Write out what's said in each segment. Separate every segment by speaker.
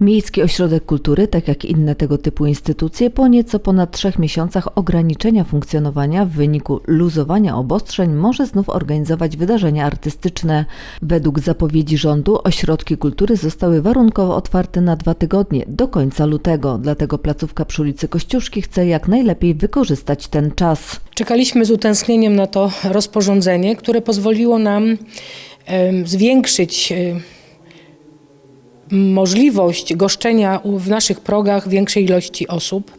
Speaker 1: Miejski Ośrodek Kultury, tak jak inne tego typu instytucje, po nieco ponad trzech miesiącach ograniczenia funkcjonowania w wyniku luzowania obostrzeń może znów organizować wydarzenia artystyczne. Według zapowiedzi rządu ośrodki kultury zostały warunkowo otwarte na dwa tygodnie, do końca lutego. Dlatego placówka przy ulicy Kościuszki chce jak najlepiej wykorzystać ten czas.
Speaker 2: Czekaliśmy z utęsknieniem na to rozporządzenie, które pozwoliło nam zwiększyć możliwość goszczenia w naszych progach większej ilości osób.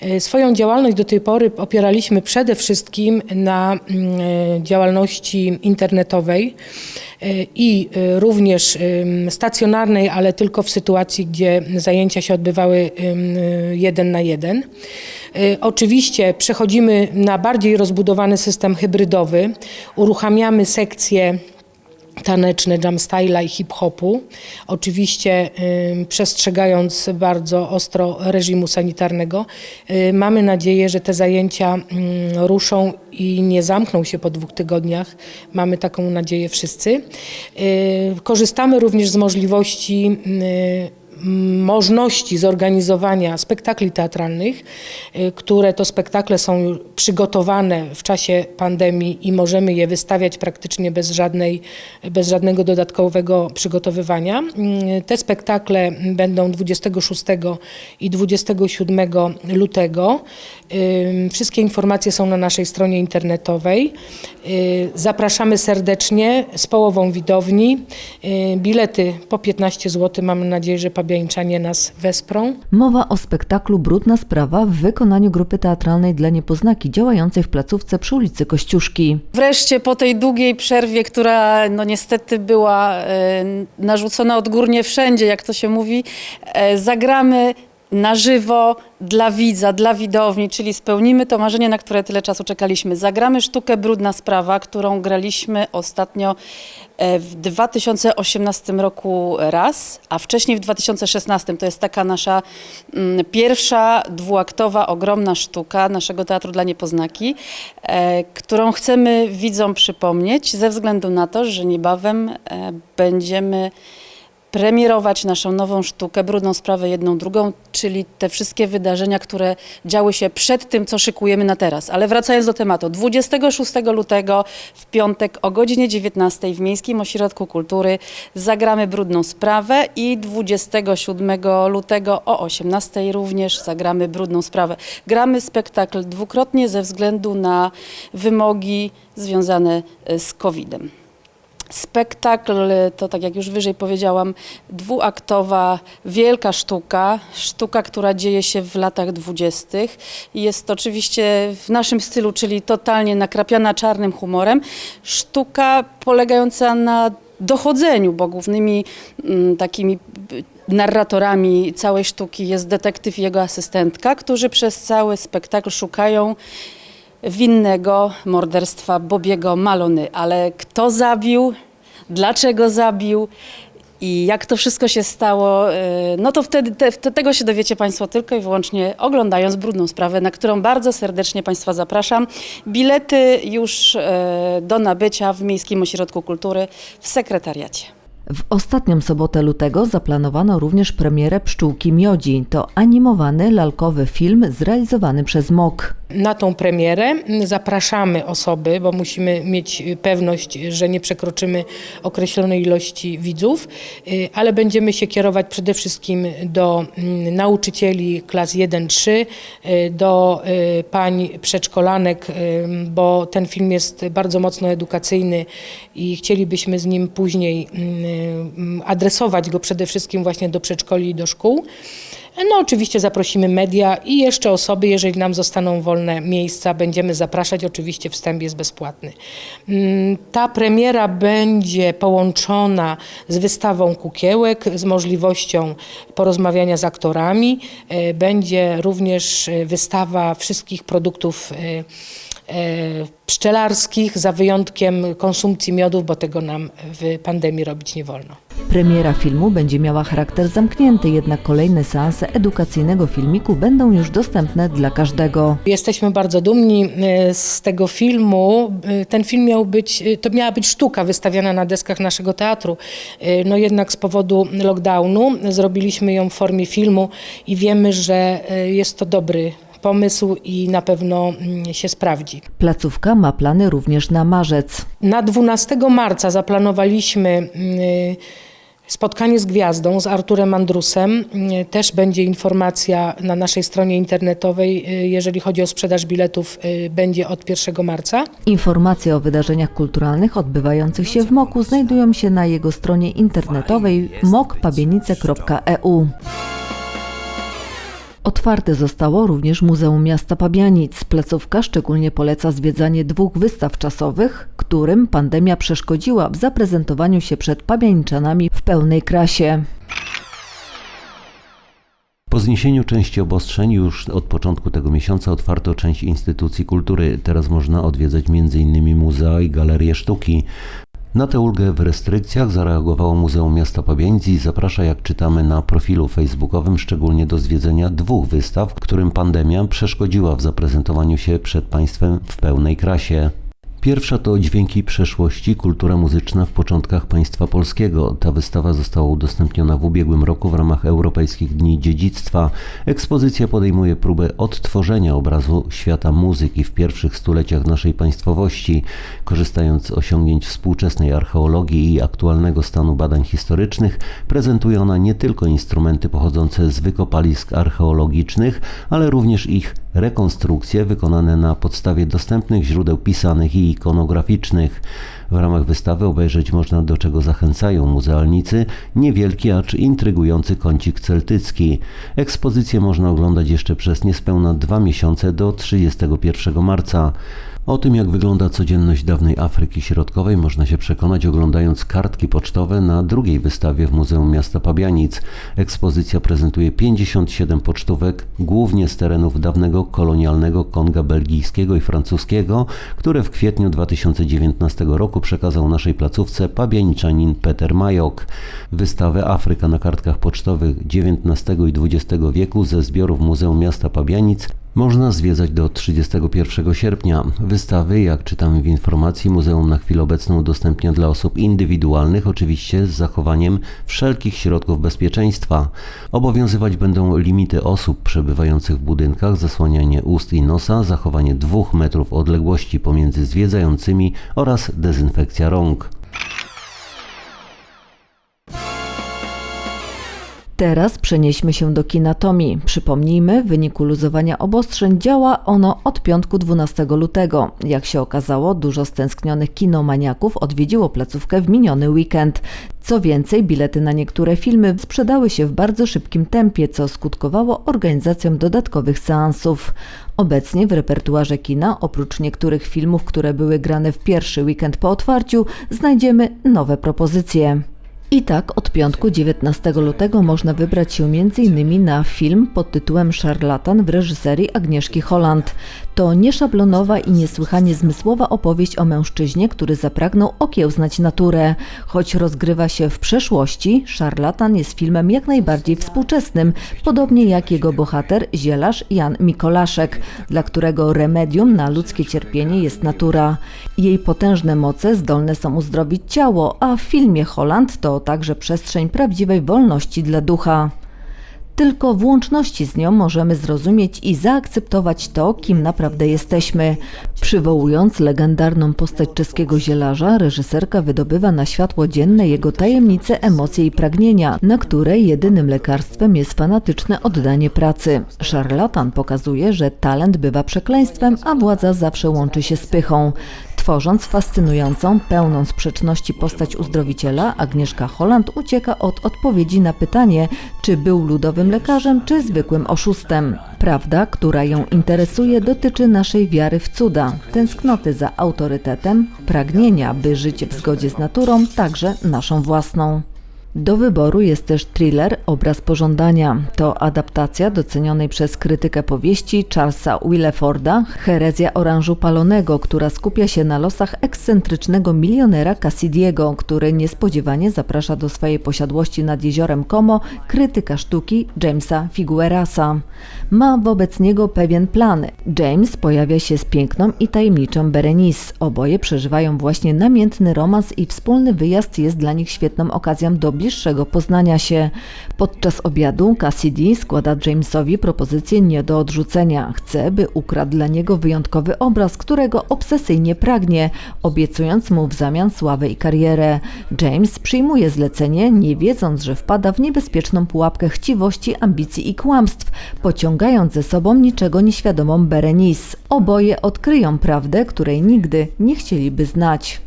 Speaker 2: E, Swoją działalność do tej pory opieraliśmy przede wszystkim na mm, e, działalności internetowej e, i również stacjonarnej, ale tylko w sytuacji, gdzie zajęcia się odbywały jeden na jeden. Oczywiście przechodzimy na bardziej rozbudowany system hybrydowy, uruchamiamy sekcje taneczne, jam styla i hip-hopu. Oczywiście ym, przestrzegając bardzo ostro reżimu sanitarnego. Y, mamy nadzieję, że te zajęcia ym, ruszą i nie zamkną się po dwóch tygodniach. Mamy taką nadzieję wszyscy. Y, korzystamy również z możliwości y, możliwości zorganizowania spektakli teatralnych, y, które to spektakle są przygotowane w czasie pandemii i możemy je wystawiać praktycznie bez, żadnej, bez żadnego dodatkowego przygotowywania. Y, Te spektakle będą 26 i 27 lutego. Wszystkie informacje są na naszej stronie internetowej. Y, Zapraszamy serdecznie z połową widowni. Y, Bilety po 15 zł. Mamy nadzieję, że nas wesprą.
Speaker 1: Mowa o spektaklu Brudna Sprawa w wykonaniu grupy teatralnej dla niepoznaki działającej w placówce przy ulicy Kościuszki.
Speaker 3: Wreszcie po tej długiej przerwie, która no niestety była e, narzucona odgórnie wszędzie, jak to się mówi, e, zagramy na żywo dla widza, dla widowni, czyli spełnimy to marzenie, na które tyle czasu czekaliśmy. Zagramy sztukę Brudna Sprawa, którą graliśmy ostatnio w 2018 roku raz, a wcześniej w 2016. To jest taka nasza mm, pierwsza dwuaktowa, ogromna sztuka naszego Teatru dla Niepoznaki, e, którą chcemy widzom przypomnieć ze względu na to, że niebawem e, będziemy premierować naszą nową sztukę, brudną sprawę jedną, drugą, czyli te wszystkie wydarzenia, które działy się przed tym, co szykujemy na teraz. Ale wracając do tematu, 26 lutego w piątek o godzinie 19 w Miejskim Ośrodku Kultury zagramy brudną sprawę i 27 lutego o 18 również zagramy brudną sprawę. Gramy spektakl dwukrotnie ze względu na wymogi związane e, z COVID-em. Spektakl to, tak jak już wyżej powiedziałam, dwuaktowa, wielka sztuka. Sztuka, która dzieje się w latach dwudziestych. Jest oczywiście w naszym stylu, czyli totalnie nakrapiana czarnym humorem. Sztuka polegająca na dochodzeniu, bo głównymi mm, takimi b- narratorami całej sztuki jest detektyw i jego asystentka, którzy przez cały spektakl szukają winnego morderstwa Bobiego Malony. Ale kto zabił, dlaczego zabił i jak to wszystko się stało, yy, no to wtedy te, te, tego się dowiecie Państwo tylko i wyłącznie oglądając Brudną Sprawę, na którą bardzo serdecznie Państwa zapraszam. Bilety już yy, do nabycia w Miejskim Ośrodku Kultury w sekretariacie.
Speaker 1: W ostatnią sobotę lutego zaplanowano również premierę Pszczółki Miodzi. To animowany, lalkowy film zrealizowany przez MOK.
Speaker 2: Na tą premierę zapraszamy osoby, bo musimy mieć pewność, że nie przekroczymy określonej ilości widzów, y, ale będziemy się kierować przede wszystkim do mm, nauczycieli klas 1-3, y, do y, pań przedszkolanek, y, bo ten film jest bardzo mocno edukacyjny i chcielibyśmy z nim później mm, adresować go przede wszystkim właśnie do przedszkoli i do szkół. No oczywiście zaprosimy media i jeszcze osoby, jeżeli nam zostaną wolne miejsca, będziemy zapraszać. Oczywiście wstęp jest bezpłatny. Mm, Ta premiera będzie połączona z wystawą kukiełek, z możliwością porozmawiania z aktorami. E, Będzie również e, wystawa wszystkich produktów pszczelarskich, za wyjątkiem konsumpcji miodów, bo tego nam w pandemii robić nie wolno.
Speaker 1: Premiera filmu będzie miała charakter zamknięty, jednak kolejne seanse edukacyjnego filmiku będą już dostępne dla każdego.
Speaker 2: Jesteśmy bardzo dumni e, z tego filmu. E, Ten film miał być, e, to miała być sztuka wystawiana na deskach naszego teatru. E, No jednak z powodu lockdownu zrobiliśmy ją w formie filmu i wiemy, że e, jest to dobry pomysł i na pewno mm, się sprawdzi.
Speaker 1: Placówka ma plany również na marzec.
Speaker 2: Na 12 marca zaplanowaliśmy mm, spotkanie z gwiazdą, z Arturem Andrusem. Mm, Też będzie informacja na naszej stronie internetowej, y, jeżeli chodzi o sprzedaż biletów, y, będzie od 1 marca.
Speaker 1: Informacje o wydarzeniach kulturalnych odbywających się w MOKU znajdują się na jego stronie internetowej mokpabienice.eu. Otwarte zostało również Muzeum Miasta Pabianic. Placówka szczególnie poleca zwiedzanie dwóch wystaw czasowych, którym pandemia przeszkodziła w zaprezentowaniu się przed pabianiczanami w pełnej krasie.
Speaker 4: Po zniesieniu części obostrzeń już od początku tego miesiąca otwarto część instytucji kultury. Teraz można odwiedzać m.in. muzea i galerie sztuki. Na tę ulgę w restrykcjach zareagowało Muzeum Miasta Pabianic i zaprasza, jak czytamy na profilu facebookowym, szczególnie do zwiedzenia dwóch wystaw, którym pandemia przeszkodziła w zaprezentowaniu się przed państwem w pełnej krasie. Pierwsza to Dźwięki przeszłości, kultura muzyczna w początkach państwa polskiego. Ta wystawa została udostępniona w ubiegłym roku w ramach Europejskich Dni Dziedzictwa. Ekspozycja podejmuje próbę odtworzenia obrazu świata muzyki w pierwszych stuleciach naszej państwowości, korzystając z osiągnięć współczesnej archeologii i aktualnego stanu badań historycznych, prezentuje ona nie tylko instrumenty pochodzące z wykopalisk archeologicznych, ale również ich rekonstrukcje wykonane na podstawie dostępnych źródeł pisanych i ikonograficznych. W ramach wystawy obejrzeć można, do czego zachęcają muzealnicy, niewielki, acz intrygujący kącik celtycki. Ekspozycję można oglądać jeszcze przez niespełna dwa miesiące do 31 marca. O tym, jak wygląda codzienność dawnej Afryki Środkowej, można się przekonać oglądając kartki pocztowe na drugiej wystawie w Muzeum Miasta Pabianic. Ekspozycja prezentuje 57 pocztówek, głównie z terenów dawnego kolonialnego Konga belgijskiego i francuskiego, które w kwietniu 2019 roku przekazał naszej placówce pabianiczanin Peter Majok. Wystawę Afryka na kartkach pocztowych XIX i XX wieku ze zbiorów Muzeum Miasta Pabianic można zwiedzać do 31 sierpnia. Wystawy, jak czytamy w informacji, muzeum na chwilę obecną udostępnia dla osób indywidualnych, oczywiście z zachowaniem wszelkich środków bezpieczeństwa. Obowiązywać będą limity osób przebywających w budynkach, zasłanianie ust i nosa, zachowanie dwóch metrów odległości pomiędzy zwiedzającymi oraz dezynfekcja rąk.
Speaker 1: Teraz przenieśmy się do kinatomii. Przypomnijmy, w wyniku luzowania obostrzeń działa ono od piątku 12 lutego. Jak się okazało, dużo stęsknionych kinomaniaków odwiedziło placówkę w miniony weekend. Co więcej, bilety na niektóre filmy sprzedały się w bardzo szybkim tempie, co skutkowało organizacją dodatkowych seansów. Obecnie w repertuarze kina, oprócz niektórych filmów, które były grane w pierwszy weekend po otwarciu, znajdziemy nowe propozycje. I tak od piątku 19 lutego można wybrać się m.in. na film pod tytułem Szarlatan w reżyserii Agnieszki Holland. To nieszablonowa i niesłychanie zmysłowa opowieść o mężczyźnie, który zapragnął okiełznać naturę. Choć rozgrywa się w przeszłości, Szarlatan jest filmem jak najbardziej współczesnym, podobnie jak jego bohater, zielarz Jan Mikolaszek, dla którego remedium na ludzkie cierpienie jest natura. Jej potężne moce zdolne są uzdrowić ciało, a w filmie Holland to także przestrzeń prawdziwej wolności dla ducha. Tylko w łączności z nią możemy zrozumieć i zaakceptować to, kim naprawdę jesteśmy. Przywołując legendarną postać czeskiego zielarza, reżyserka wydobywa na światło dzienne jego tajemnice, emocje i pragnienia, na które jedynym lekarstwem jest fanatyczne oddanie pracy. Szarlatan pokazuje, że talent bywa przekleństwem, a władza zawsze łączy się z pychą. Tworząc fascynującą, pełną sprzeczności postać uzdrowiciela, Agnieszka Holland ucieka od odpowiedzi na pytanie, czy był ludowym lekarzem, czy zwykłym oszustem. Prawda, która ją interesuje, dotyczy naszej wiary w cuda, tęsknoty za autorytetem, pragnienia, by żyć w zgodzie z naturą, także naszą własną. Do wyboru jest też thriller Obraz pożądania. To adaptacja docenionej przez krytykę powieści Charlesa Willeforda Herezja Oranżu Palonego, która skupia się na losach ekscentrycznego milionera Cassidiego, który niespodziewanie zaprasza do swojej posiadłości nad jeziorem Como krytyka sztuki Jamesa Figuerasa. Ma wobec niego pewien plan. James pojawia się z piękną i tajemniczą Berenice. Oboje przeżywają właśnie namiętny romans i wspólny wyjazd jest dla nich świetną okazją do bliższego poznania się. Podczas obiadu Cassidy składa Jamesowi propozycję nie do odrzucenia. Chce, by ukradł dla niego wyjątkowy obraz, którego obsesyjnie pragnie, obiecując mu w zamian sławę i karierę. James przyjmuje zlecenie, nie wiedząc, że wpada w niebezpieczną pułapkę chciwości, ambicji i kłamstw, pociągając ze sobą niczego nieświadomą Berenice. Oboje odkryją prawdę, której nigdy nie chcieliby znać.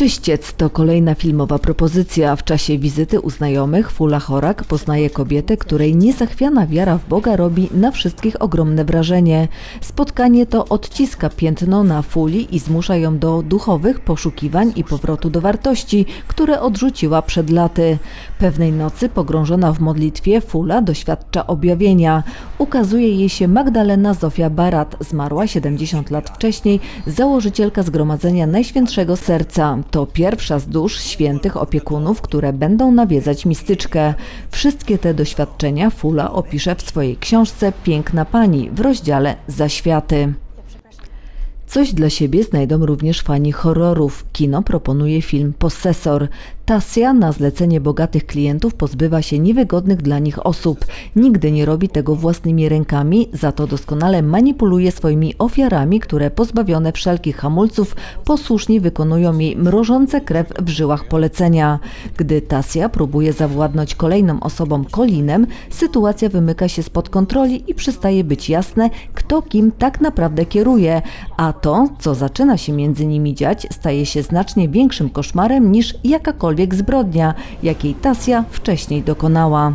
Speaker 1: Czyściec to kolejna filmowa propozycja. W czasie wizyty u znajomych Fula Chorak poznaje kobietę, której niezachwiana wiara w Boga robi na wszystkich ogromne wrażenie. Spotkanie to odciska piętno na Fuli i zmusza ją do duchowych poszukiwań i powrotu do wartości, które odrzuciła przed laty. Pewnej nocy pogrążona w modlitwie Fula doświadcza objawienia. Ukazuje jej się Magdalena Zofia Barat, zmarła 70 lat wcześniej, założycielka Zgromadzenia Najświętszego Serca. To pierwsza z dusz świętych opiekunów, które będą nawiedzać mistyczkę. Wszystkie te doświadczenia Fula opisze w swojej książce Piękna Pani w rozdziale Zaświaty. Coś dla siebie znajdą również fani horrorów. Kino proponuje film Posesor. Tasja na zlecenie bogatych klientów pozbywa się niewygodnych dla nich osób. Nigdy nie robi tego własnymi rękami, za to doskonale manipuluje swoimi ofiarami, które pozbawione wszelkich hamulców posłusznie wykonują jej mrożące krew w żyłach polecenia. Gdy Tasja próbuje zawładnąć kolejną osobą Colinem, sytuacja wymyka się spod kontroli i przestaje być jasne, kto kim tak naprawdę kieruje, a to, co zaczyna się między nimi dziać, staje się znacznie większym koszmarem niż jakakolwiek zbrodnia, jakiej Tasja wcześniej dokonała.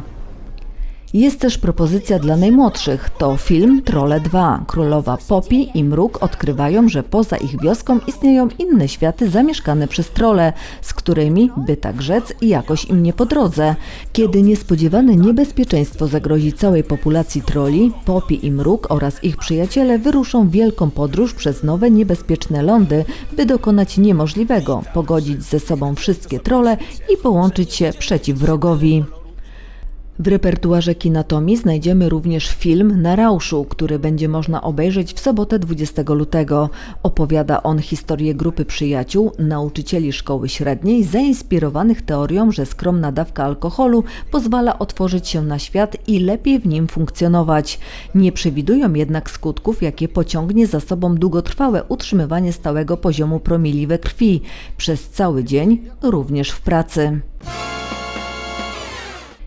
Speaker 1: Jest też propozycja dla najmłodszych. To film Trolle 2. Królowa Poppy i Mruk odkrywają, że poza ich wioską istnieją inne światy zamieszkane przez trole, z którymi, by tak rzec, jakoś im nie po drodze. Kiedy niespodziewane niebezpieczeństwo zagrozi całej populacji troli, Poppy i Mruk oraz ich przyjaciele wyruszą w wielką podróż przez nowe niebezpieczne lądy, by dokonać niemożliwego, pogodzić ze sobą wszystkie trole i połączyć się przeciw wrogowi. W repertuarze Kinatomii znajdziemy również film Na Rauszu, który będzie można obejrzeć w sobotę 20 lutego. Opowiada on historię grupy przyjaciół, nauczycieli szkoły średniej, zainspirowanych teorią, że skromna dawka alkoholu pozwala otworzyć się na świat i lepiej w nim funkcjonować. Nie przewidują jednak skutków, jakie pociągnie za sobą długotrwałe utrzymywanie stałego poziomu promili we krwi przez cały dzień, również w pracy.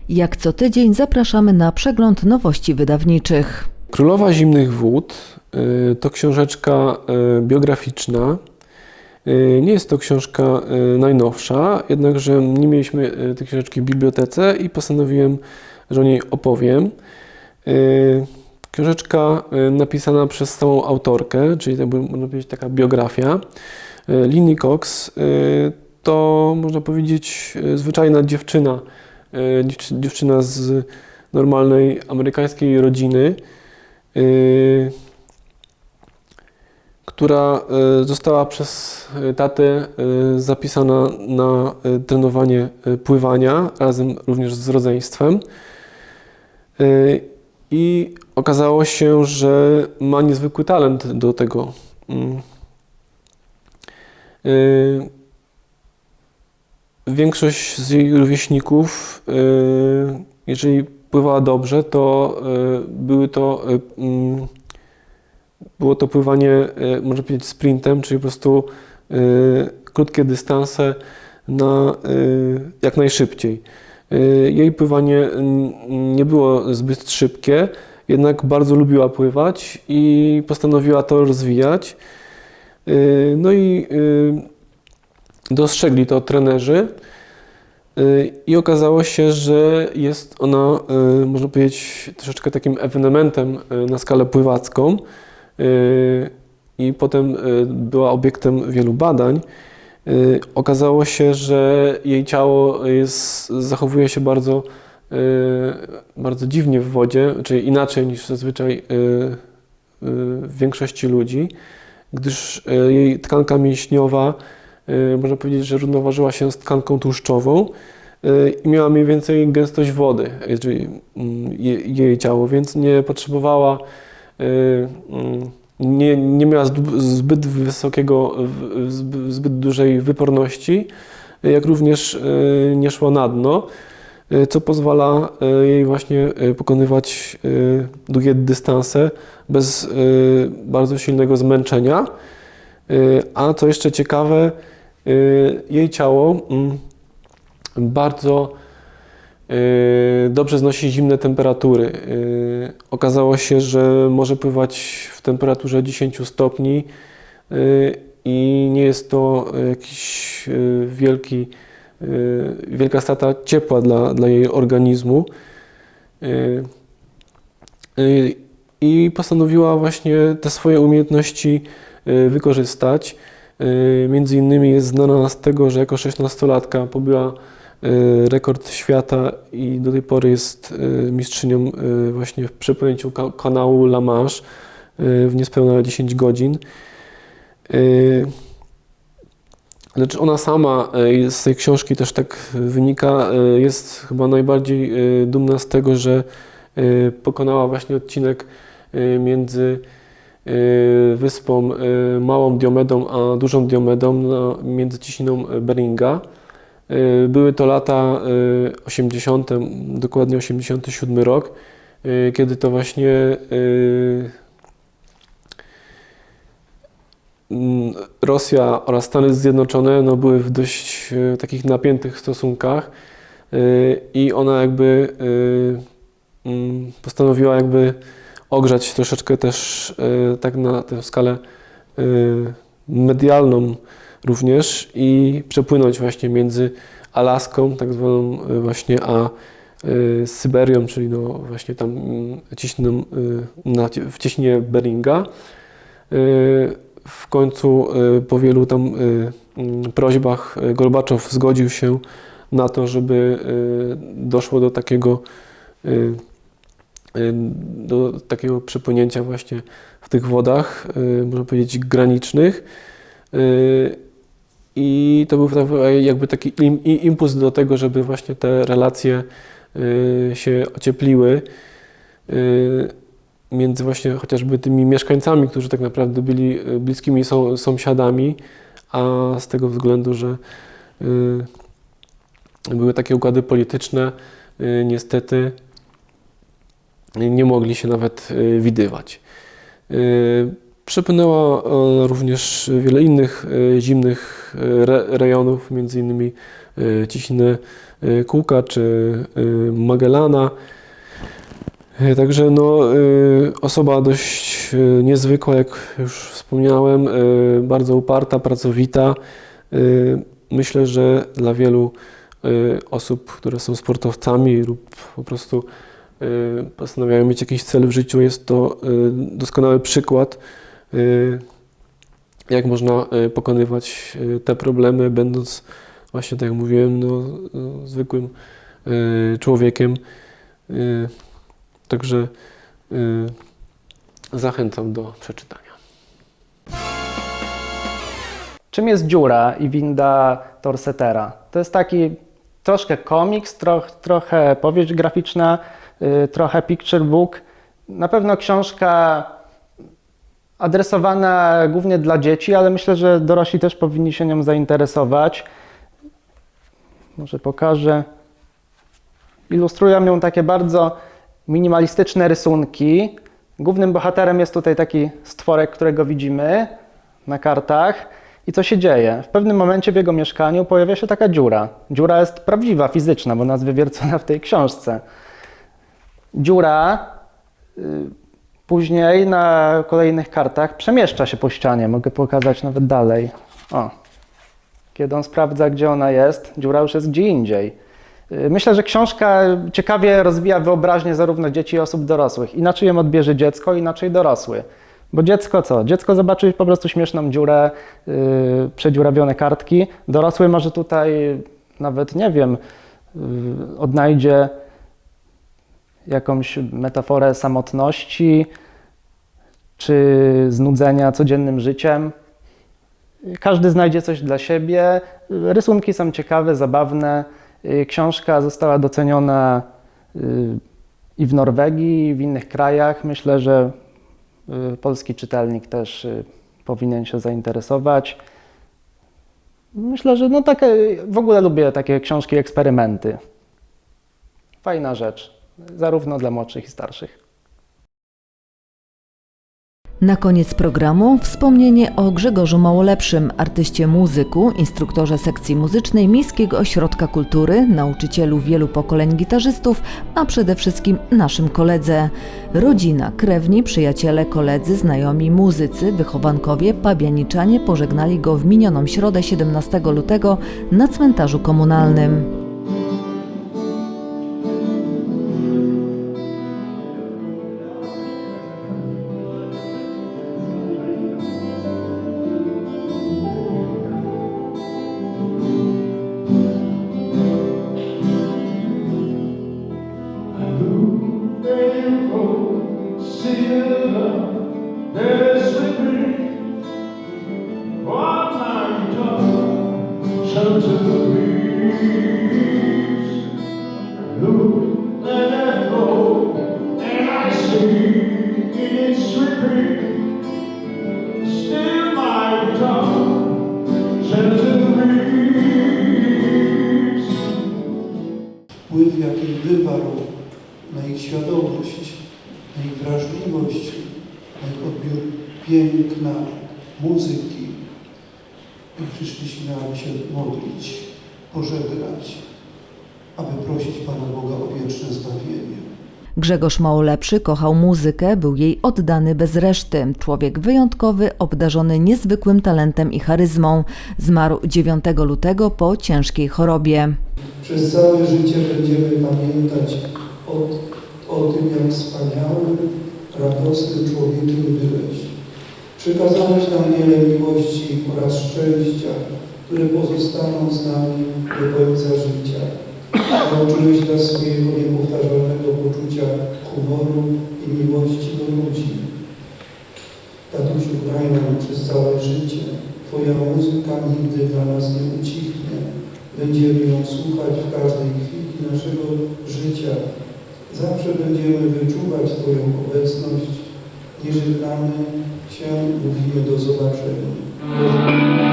Speaker 1: Jak co tydzień zapraszamy na przegląd nowości wydawniczych.
Speaker 5: Królowa Zimnych Wód y, to książeczka y, biograficzna. Y, Nie jest to książka najnowsza, jednakże nie mieliśmy tej książeczki w bibliotece i postanowiłem, że o niej opowiem. Książeczka napisana przez stałą autorkę, czyli to by, można powiedzieć taka biografia. Linny Cox to można powiedzieć zwyczajna dziewczyna, dziewczy- dziewczyna z normalnej amerykańskiej rodziny, y, która y, została przez tatę zapisana na trenowanie pływania, razem również z rodzeństwem. I okazało się, że ma niezwykły talent do tego. Większość z jej rówieśników, y, jeżeli pływała dobrze, to y, były to, y, mm, było to pływanie, można powiedzieć, sprintem, czyli po prostu krótkie dystanse na jak najszybciej. Jej pływanie nie było zbyt szybkie, jednak bardzo lubiła pływać i postanowiła to rozwijać. No i dostrzegli to trenerzy y, i okazało się, że jest ona, y, można powiedzieć, troszeczkę takim ewenementem y, na skalę pływacką i potem była obiektem wielu badań. okazało się, że jej ciało jest, zachowuje się bardzo, bardzo dziwnie w wodzie, czyli inaczej niż zazwyczaj w większości ludzi, gdyż jej tkanka mięśniowa, można powiedzieć, że równoważyła się z tkanką tłuszczową y, i miała mniej więcej gęstość wody, czyli mm, je- jej ciało, więc nie potrzebowała y, mm, nie, nie miała zbyt wysokiego, zbyt dużej wyporności, jak również y, nie szła na dno, y, co pozwala y, jej właśnie y, pokonywać y, długie dystanse bez y, bardzo silnego zmęczenia. Y, A co jeszcze ciekawe, y, jej ciało mm, bardzo y, dobrze znosi zimne temperatury. Y, Okazało się, że może pływać w temperaturze 10 stopni y, i nie jest to jakiś y, wielki, y, wielka strata ciepła dla, dla jej organizmu. Y, y, I postanowiła właśnie te swoje umiejętności y, wykorzystać. Y, Między innymi jest znana z tego, że jako 16-latka pobyła y, rekord świata i do tej pory jest y, mistrzynią właśnie w przepłynięciu ka- kanału La Manche w niespełna 10 godzin. Lecz ona sama z tej książki też tak wynika, jest chyba najbardziej dumna z tego, że pokonała właśnie odcinek między wyspą y, Małą Diomedą a Dużą Diomedą na, między ciśniną Beringa. Y, Były to lata y, 80., dokładnie 87 rok, y, kiedy to właśnie y, mm, Rosja oraz Stany Zjednoczone no, były w dość takich napiętych stosunkach i ona jakby mm, postanowiła jakby ogrzać troszeczkę też e, tak na tę skalę e, medialną również i przepłynąć właśnie między Alaską, tak zwaną e, właśnie, a Syberią, czyli no właśnie tam na, w cieśninie Beringa. W końcu y, po wielu tam y, mm, prośbach y, Gorbaczow zgodził się na to, żeby y, doszło do takiego, y, y, do takiego przepłynięcia właśnie w tych wodach, y, można powiedzieć, granicznych. Y, I to był tak- jakby taki impuls do tego, żeby właśnie te relacje y, się ociepliły. Y, między właśnie chociażby tymi mieszkańcami, którzy tak naprawdę byli y, bliskimi są, sąsiadami, a z tego względu, że y, były takie układy polityczne, y, niestety nie mogli się nawet y, widywać. Y, Przepłynęła ona również wiele innych y, zimnych y, re, rejonów, między innymi y, ciśninę y, Kuka czy y, Magellana. Także no, y, osoba dość y, niezwykła, jak już wspomniałem, y, bardzo uparta, pracowita. Y, Myślę, że dla wielu y, osób, które są sportowcami lub po prostu y, postanawiają mieć jakiś cel w życiu, jest to y, doskonały przykład, y, jak można y, pokonywać y, te problemy, będąc właśnie, tak jak mówiłem, no, zwykłym y, człowiekiem. Y, Także y, zachęcam do przeczytania.
Speaker 6: Czym jest dziura i winda Torsetera? To jest taki troszkę komiks, troch, trochę powieść graficzna, y, trochę picture book. Na pewno książka adresowana głównie dla dzieci, ale myślę, że dorośli też powinni się nią zainteresować. Może pokażę. Ilustrują ją takie bardzo minimalistyczne rysunki. Głównym bohaterem jest tutaj taki stworek, którego widzimy na kartach. I co się dzieje? W pewnym momencie w jego mieszkaniu pojawia się taka dziura. Dziura jest prawdziwa, fizyczna, bo jest wywiercona w tej książce. Dziura y, później na kolejnych kartach przemieszcza się po ścianie. Mogę pokazać nawet dalej. O. Kiedy on sprawdza, gdzie ona jest, dziura już jest gdzie indziej. Y, Myślę, że książka ciekawie rozwija wyobraźnię zarówno dzieci, jak i osób dorosłych. Inaczej ją odbierze dziecko, inaczej dorosły. Bo dziecko co? Dziecko zobaczy po prostu śmieszną dziurę, yy, przedziurawione kartki. Dorosły może tutaj nawet, nie wiem, yy, odnajdzie jakąś metaforę samotności czy znudzenia codziennym życiem. Każdy znajdzie coś dla siebie. Rysunki są ciekawe, zabawne. Książka została doceniona yy, i w Norwegii, i w innych krajach. Myślę, że y, polski czytelnik też y, powinien się zainteresować. Myślę, że no takie, w ogóle lubię takie książki, eksperymenty. Fajna rzecz, zarówno dla młodszych i starszych.
Speaker 1: Na koniec programu wspomnienie o Grzegorzu Małolepszym, artyście muzyku, instruktorze sekcji muzycznej Miejskiego Ośrodka Kultury, nauczycielu wielu pokoleń gitarzystów, a przede wszystkim naszym koledze. Rodzina, krewni, przyjaciele, koledzy, znajomi, muzycy, wychowankowie, pabianiczanie pożegnali go w minioną środę 17 lutego na cmentarzu komunalnym.
Speaker 7: Na ich wrażliwość, ich odbiór piękna, muzyki. I przyszliśmy, aby się modlić, pożegnać, aby prosić Pana Boga o wieczne zbawienie.
Speaker 1: Grzegorz Małolepszy kochał muzykę, był jej oddany bez reszty. Człowiek wyjątkowy, obdarzony niezwykłym talentem i charyzmą. Zmarł 9 lutego po ciężkiej chorobie.
Speaker 7: Przez całe życie będziemy pamiętać o, o tym, jak wspaniałym, radosnym człowiekiem byłeś. Przekazałeś nam wiele miłości oraz szczęścia, które pozostaną z nami do końca życia. Nauczyłeś nas swojego niepowtarzalnego poczucia humoru i miłości do ludzi. Tatusiu, graj nam przez całe życie. Twoja muzyka nigdy dla nas nie ucichnie. Będziemy ją słuchać w każdej chwili naszego życia. Zawsze będziemy wyczuwać Twoją obecność. Nie żegnamy się, mówimy do zobaczenia.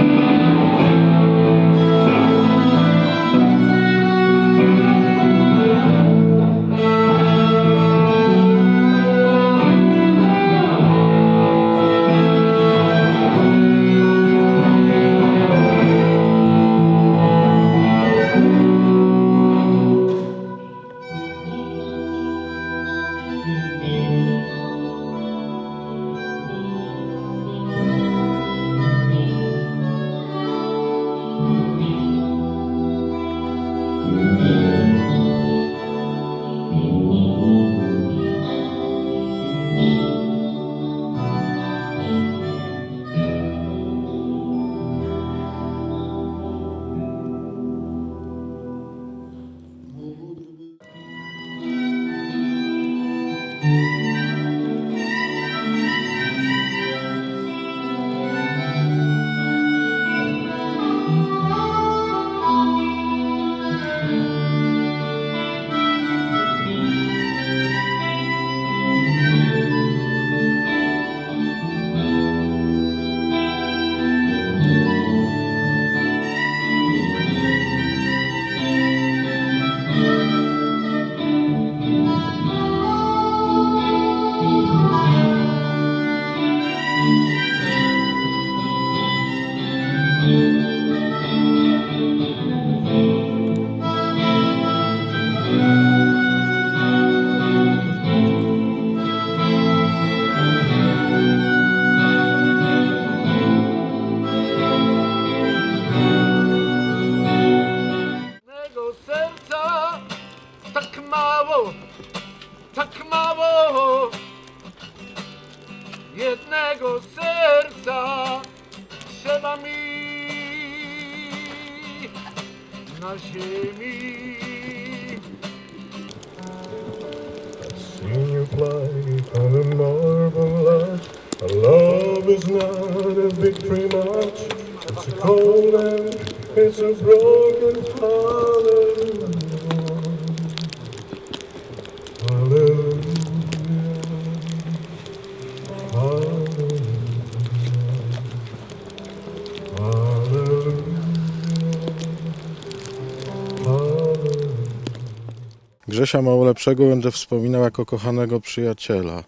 Speaker 8: Grzesia Małolepszego będę wspominał jako kochanego przyjaciela.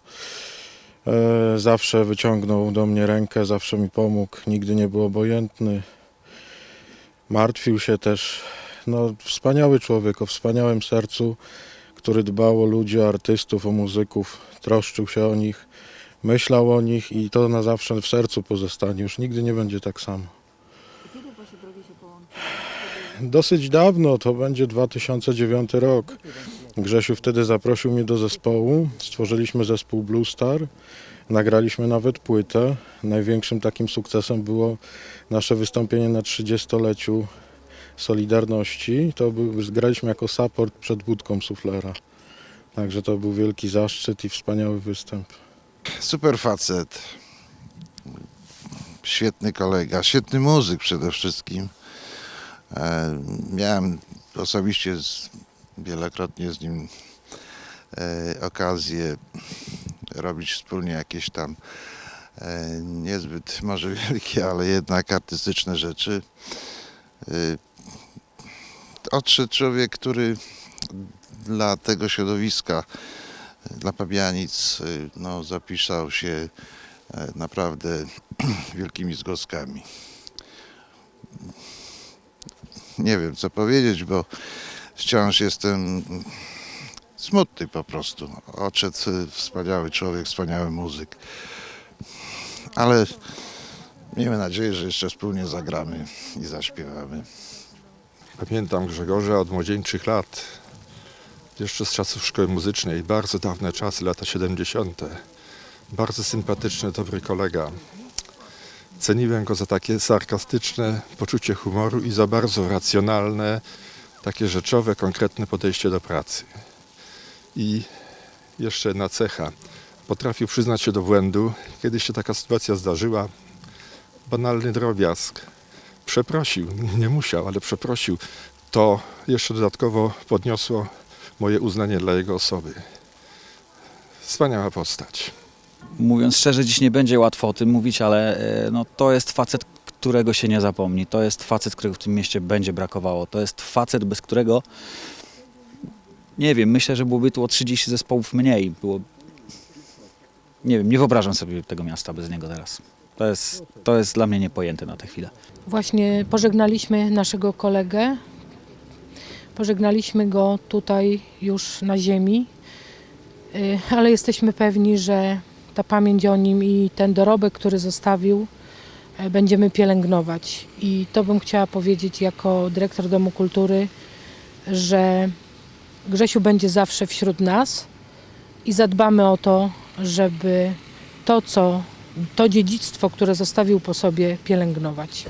Speaker 8: E, zawsze wyciągnął do mnie rękę, zawsze mi pomógł, nigdy nie był obojętny. Martwił się też. No, wspaniały człowiek o wspaniałym sercu, który dbał o ludzi, o artystów, o muzyków, troszczył się o nich, myślał o nich i to na zawsze w sercu pozostanie. Już nigdy nie będzie tak samo. Dosyć dawno, to będzie 2009 rok. Grzesiu wtedy zaprosił mnie do zespołu. Stworzyliśmy zespół Blue Star. Nagraliśmy nawet płytę. Największym takim sukcesem było nasze wystąpienie na 30-leciu Solidarności. To był, zgraliśmy jako support przed budką suflera. Także to był wielki zaszczyt i wspaniały występ.
Speaker 9: Super facet. Świetny kolega, świetny muzyk przede wszystkim. E, miałem osobiście wielokrotnie z nim e, okazję robić wspólnie jakieś tam e, niezbyt może wielkie, ale jednak artystyczne rzeczy. E, odszedł człowiek, który dla tego środowiska dla Pabianic no, zapisał się naprawdę wielkimi zgłoskami. Nie wiem co powiedzieć, bo wciąż jestem smutny po prostu. Odszedł wspaniały człowiek, wspaniały muzyk. Ale miejmy nadzieję, że jeszcze wspólnie zagramy i zaśpiewamy.
Speaker 10: Pamiętam Grzegorza od młodzieńczych lat, jeszcze z czasów szkoły muzycznej, bardzo dawne czasy, lata 70. Bardzo sympatyczny, dobry kolega. Ceniłem go za takie sarkastyczne poczucie humoru i za bardzo racjonalne, takie rzeczowe, konkretne podejście do pracy. I jeszcze jedna cecha. Potrafił przyznać się do błędu. Kiedyś się taka sytuacja zdarzyła. Banalny drobiazg przeprosił, nie musiał, ale przeprosił. To jeszcze dodatkowo podniosło moje uznanie dla jego osoby. Wspaniała postać.
Speaker 11: Mówiąc szczerze, dziś nie będzie łatwo o tym mówić, ale e, no, to jest facet, którego się nie zapomni. To jest facet, którego w tym mieście będzie brakowało. To jest facet, bez którego nie wiem, myślę, że byłoby tu o 30 zespołów mniej. Było... Nie wiem, nie wyobrażam sobie tego miasta bez niego teraz. To jest, to jest dla mnie niepojęte na tę chwilę.
Speaker 2: Właśnie pożegnaliśmy naszego kolegę. Pożegnaliśmy go tutaj już na ziemi, Y, ale jesteśmy pewni, że ta pamięć o nim i ten dorobek, który zostawił, e, będziemy pielęgnować. I to bym chciała powiedzieć jako dyrektor Domu Kultury, że Grzesiu będzie zawsze wśród nas i zadbamy o to, żeby to, co, to dziedzictwo, które zostawił po sobie, pielęgnować.